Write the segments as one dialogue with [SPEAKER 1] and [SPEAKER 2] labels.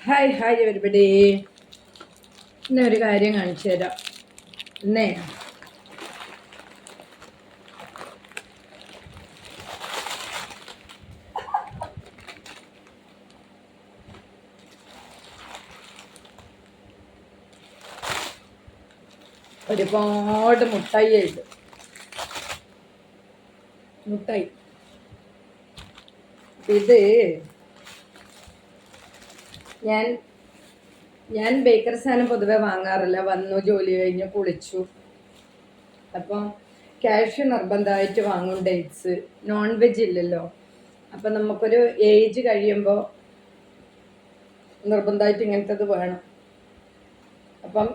[SPEAKER 1] Hi hi everybody ഇന്നെ ഒരു കാര്യം കാണിച്ചു തരാം. എന്നേ ഒരുപാട് മുട്ടായി ആയിട്ട് മുട്ടായി. ഇത് ഞാൻ ഞാൻ ബേക്കറി സാധനം പൊതുവെ വാങ്ങാറില്ല. വന്നു ജോലി കഴിഞ്ഞ് കുളിച്ചു. അപ്പം ക്യാഷ് നിർബന്ധമായിട്ട് വാങ്ങും ഡേറ്റ്സ് നോൺ വെജ് ഇല്ലല്ലോ. അപ്പം നമുക്കൊരു ഏജ് കഴിയുമ്പോൾ നിർബന്ധമായിട്ട് ഇങ്ങനത്തത് വേണം. അപ്പം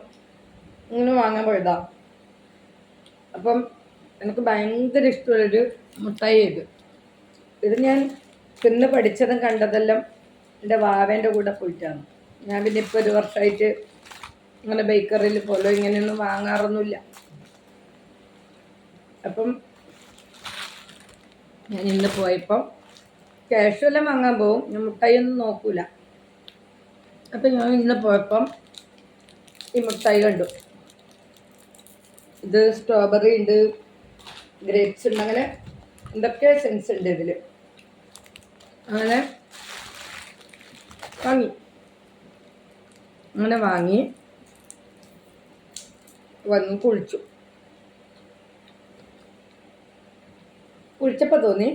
[SPEAKER 1] ഇങ്ങനെ വാങ്ങാൻ പോയതാ. അപ്പം എനിക്ക് ഭയങ്കര ഇഷ്ടമുള്ളൊരു മുട്ടായി ഇത്. ഇത് ഞാൻ തിന്ന് പഠിച്ചതും കണ്ടതെല്ലാം എന്റെ വാവേന്റെ കൂടെ പോയിട്ടാണ്. ഞാൻ പിന്നെ ഇപ്പോൾ ഒരു വർഷമായിട്ട് അങ്ങനെ ബേക്കറിയിൽ പോലോ ഇങ്ങനെയൊന്നും വാങ്ങാറൊന്നുമില്ല. അപ്പം ഞാൻ ഇന്ന് പോയപ്പം ക്യാഷുവെല്ലാം വാങ്ങാൻ പോകും ഞാൻ മുട്ടായി ഒന്നും നോക്കൂല. അപ്പം ഞാൻ ഇന്ന് പോയപ്പം ഈ മുട്ടായി കണ്ടു. ഇത് സ്ട്രോബെറി ഉണ്ട് ഗ്രേപ്സ് ഉണ്ട് അങ്ങനെ എന്തൊക്കെ സെൻസ് ഉണ്ട് ഇതിൽ അങ്ങനെ വാങ്ങി. അങ്ങനെ വാങ്ങി. വന്ന് കുളിച്ചു. കുഴിച്ചപ്പോൾ തോന്നി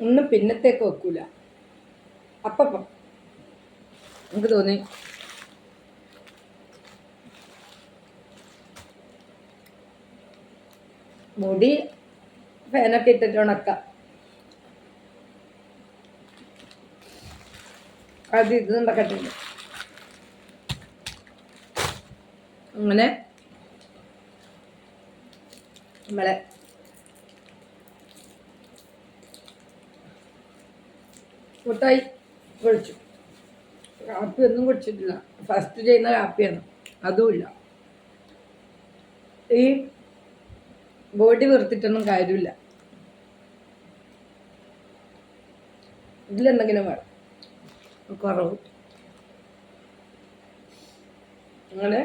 [SPEAKER 1] ഒന്നും പിന്നത്തേക്ക് വെക്കൂല. അപ്പം നമുക്ക് തോന്നി മുടി ഫാനൊക്കെ ഇട്ടിട്ട് ഉണക്കാം. അത് ഇത് ഉണ്ടാക്കട്ടുണ്ട് അങ്ങനെ. നമ്മളെ മുട്ടായി കുഴിച്ചു കാപ്പി ഒന്നും കുടിച്ചിട്ടില്ല. ഫസ്റ്റ് ചെയ്യുന്ന കാപ്പിയാണ്. അതുമില്ല ഈ ബോഡി വെറുത്തിട്ടൊന്നും കാര്യമില്ല. ഇതിലെന്തെങ്കിലും വേണം. കുറവ്. അങ്ങനെ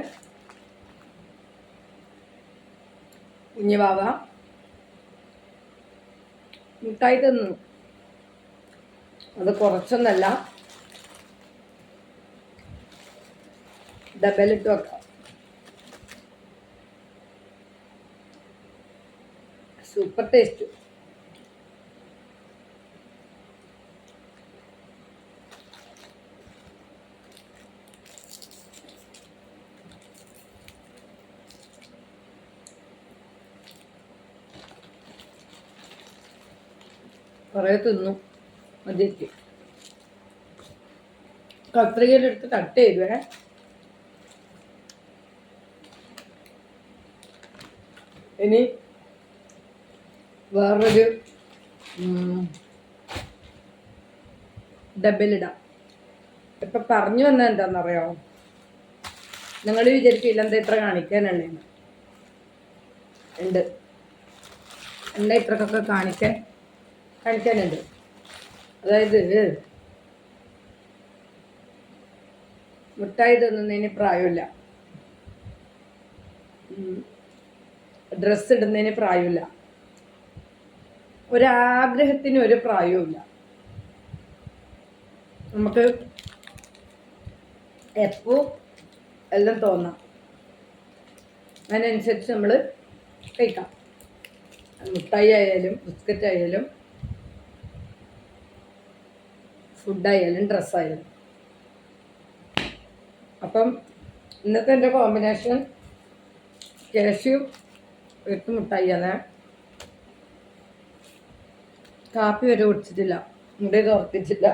[SPEAKER 1] കുഞ്ഞു ബാബ? തന്നു. അത് കുറച്ചൊന്നല്ല. ഡബലിട്ട് വെക്കാം. സൂപ്പർ ടേസ്റ്റ് കുറേ തിന്നു. മതിയെത്തി കത്രികയിലെടുത്ത് കട്ട് ചെയ്തുവേ ഇനി വേറൊരു ഡബിലിടാം ഇപ്പൊ പറഞ്ഞു വന്നത് എന്താണെന്നറിയോ നിങ്ങൾ വിചാരിക്കില്ല എന്താ ഇത്ര കാണിക്കാനുള്ളതെന്ന്. ഉണ്ട്. എന്താ ഇത്രക്കൊക്കെ കാണിക്കാൻ? കാണിക്കാനുണ്ട്. അതായത് മുട്ടായി തിന്നുന്നതിന് പ്രായമില്ല. ഡ്രസ്സ് ഇടുന്നതിന് പ്രായമില്ല. ഒരാഗ്രഹത്തിന് ഒരു പ്രായവുമില്ല. നമുക്ക് എപ്പോൾ എല്ലാം തോന്നാം. അതിനനുസരിച്ച് നമ്മൾ കഴിക്കാം. മുട്ടായി ആയാലും ബിസ്ക്കറ്റ് ആയാലും ഫുഡായാലും ഡ്രസ്സായാലും. അപ്പം ഇന്നത്തെ എന്റെ കോമ്പിനേഷൻ കാഷ്യൂ എട്ട് മുട്ടായിയാണ് കാപ്പി വരെ കുടിച്ചിട്ടില്ല. മുടി തുറത്തിച്ചില്ല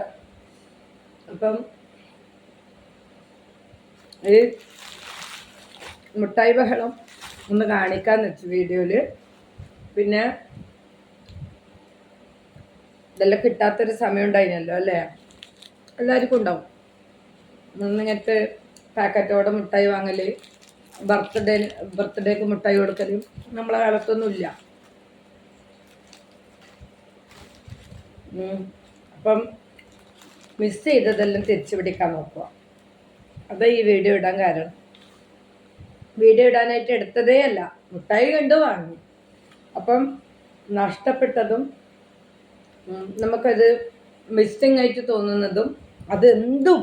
[SPEAKER 1] അപ്പം ഈ മുട്ടായി ബഹളം ഒന്ന് കാണിക്കാന്ന് വെച്ചു വീഡിയോയിൽ പിന്നെ ഇതെല്ലാം കിട്ടാത്തൊരു സമയം ഉണ്ടായിരുന്നല്ലോ അല്ലേ? എല്ലാവർക്കും ഉണ്ടാവും. ഇങ്ങനത്തെ പാക്കറ്റോടെ മുട്ടായി വാങ്ങൽ ബർത്ത്ഡേ ബർത്ത്ഡേക്ക് മുട്ടായി കൊടുക്കലും നമ്മളെ കാലത്തൊന്നുമില്ല. അപ്പം മിസ് ചെയ്തതെല്ലാം തിരിച്ചു പിടിക്കാൻ നോക്കുക. അതാ ഈ വീഡിയോ ഇടാൻ കാരണം. വീഡിയോ ഇടാനായിട്ട് എടുത്തതേ അല്ല മുട്ടായി കണ്ടു വാങ്ങി. അപ്പം നഷ്ടപ്പെട്ടതും നമുക്കത് മിസ്സിങ് ആയിട്ട് തോന്നുന്നതും അതെന്തും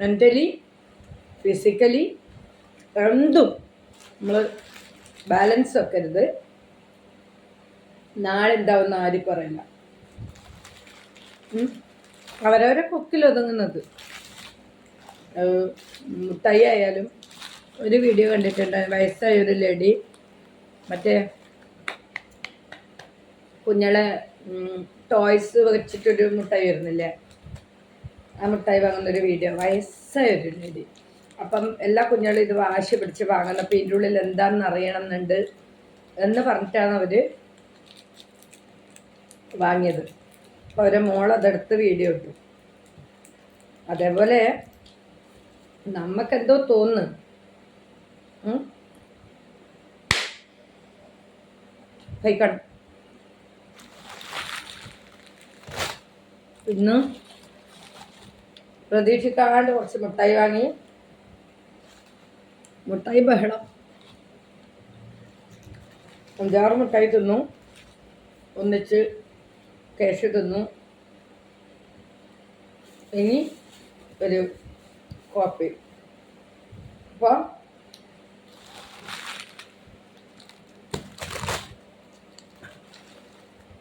[SPEAKER 1] മെന്റലി ഫിസിക്കലി എന്തും നമ്മൾ ബാലൻസ് വെക്കരുത്. നാളെ എന്താവുന്ന ആര് പറയില്ല. അവരവരെ കൊക്കിൽ ഒതുങ്ങുന്നത്. മുട്ടായി ആയാലും ഒരു വീഡിയോ കണ്ടിട്ടുണ്ട്. വയസ്സായ ഒരു ലേഡി മറ്റേ കുഞ്ഞളെ ടോയ്സ് വെച്ചിട്ടൊരു മുട്ടായി വരുന്നില്ലേ? ആ മുട്ടായി വാങ്ങുന്നൊരു വീഡിയോ വയസ്സായ ഒരു അപ്പം എല്ലാ കുഞ്ഞുങ്ങളും ഇത് വാശി പിടിച്ച് വാങ്ങുന്ന അപ്പം ഇതിന്റെ ഉള്ളിൽ എന്താണെന്ന് അറിയണം എന്നുണ്ട് എന്ന് പറഞ്ഞിട്ടാണ് അവർ വാങ്ങിയത്. അപ്പോൾ അവരെ മോൾ അതെടുത്ത് വീഡിയോ ഇട്ടു. അതേപോലെ നമുക്കെന്തോ തോന്നുന്നു? കഴിക്കണം ഇന്ന് പ്രതീക്ഷിക്കാണ്ട് കുറച്ച് മിഠായി വാങ്ങി. മിഠായി ബഹളം. അഞ്ചാറ് മിഠായി തിന്നു. ഒന്നിച്ച് കേശ് തിന്നു. ഇനി ഒരു കോപ്പി. അപ്പോൾ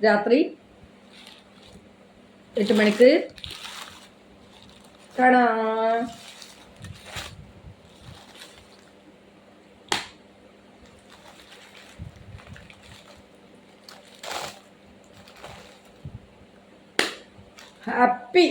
[SPEAKER 1] രാത്രി எட்டு மணிக்கு. கடா ஹாப்பி.